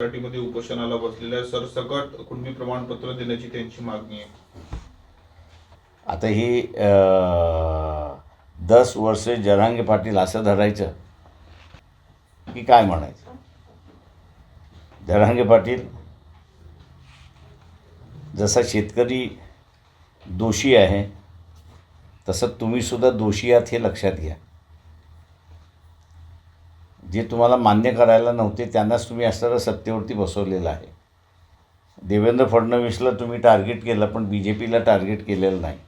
मराठीमध्ये उपोषणाला बसलेल्या सरसकट कुणबी प्रमाणपत्र देण्याची त्यांची मागणी आहे. आता ही दस वर्षे जरांगे पाटील असं धरायचं की काय म्हणायचं? जरांगे पाटील जसा शेतकरी दोषी आहे तसं तुम्हीसुद्धा दोषी आहात हे लक्षात घ्या. जे तुम्हाला मान्य करायला नव्हते त्यांनाच तुम्ही असणारं सत्तेवरती बसवलेलं आहे. देवेंद्र फडणवीसला तुम्ही टार्गेट केलं पण बी जे पीला टार्गेट केलेलं नाही.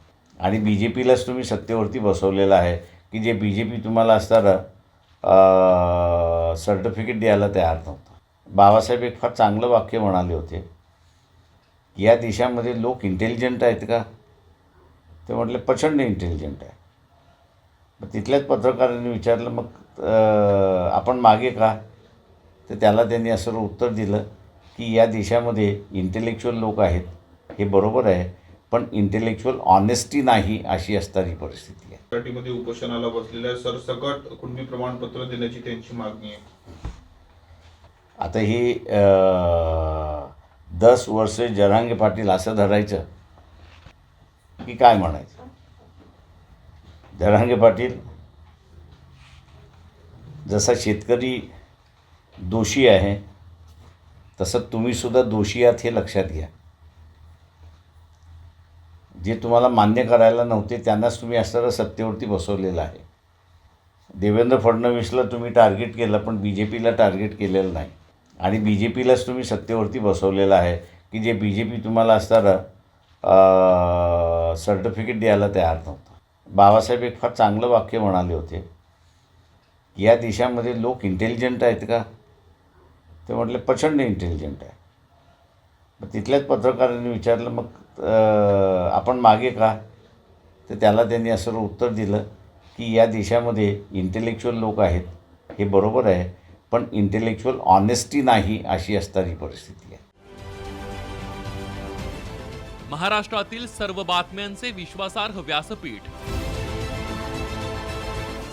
आणि बी जे पीलाच तुम्ही सत्तेवरती बसवलेलं आहे की जे बी जे पी तुम्हाला असणारं सर्टिफिकेट द्यायला तयार नव्हतं. बाबासाहेब एक फार चांगलं वाक्य म्हणाले होते या देशामध्ये लोक इंटेलिजंट आहेत का? ते म्हटले प्रचंड इंटेलिजंट आहे. तिथल्याच पत्रकारांनी विचारलं मग आपण मागे का? तर त्याला त्यांनी असं उत्तर दिलं की या देशामध्ये इंटेलेक्च्युअल लोक आहेत हे बरोबर आहे पण इंटेलेक्च्युअल ऑनेस्टी नाही अशी असणारी परिस्थिती आहे. मराठीमध्ये उपोषणाला बसलेल्या सरसकट कुणबी प्रमाणपत्र देण्याची त्यांची मागणी आहे. आता ही दस वर्षे जरांगे पाटील असं धरायचं की काय म्हणायचं? जरांगे पाटील जसा शेतकरी दोषी आहे तसं तुम्हीसुद्धा दोषी आहात हे लक्षात घ्या. जे तुम्हाला मान्य करायला नव्हते त्यांनाच तुम्ही असणारं सत्तेवरती बसवलेलं आहे. देवेंद्र फडणवीसला तुम्ही टार्गेट केलं पण बी जे पीला टार्गेट केलेलं नाही. आणि बी जे पीलाच तुम्ही सत्तेवरती बसवलेलं आहे की जे बी जे पी तुम्हाला असणारं सर्टिफिकेट द्यायला तयार नव्हतं. बाबासाहेब एक फार चांगलं वाक्य म्हणाले होते. की या देशामध्ये लोक इंटेलिजंट आहेत का? ते म्हटले प्रचंड इंटेलिजंट आहे. मग तिथल्याच पत्रकारांनी विचारलं मग आपण मागे का? तर त्याला त्यांनी असं उत्तर दिलं की या देशामध्ये इंटेलेक्च्युअल लोक आहेत. हे बरोबर आहे पण इंटेलेक्च्युअल ऑनेस्टी नाही अशी असणारी परिस्थिती आहे. महाराष्ट्रातील सर्व बातम्यांचे विश्वासार्ह व्यासपीठ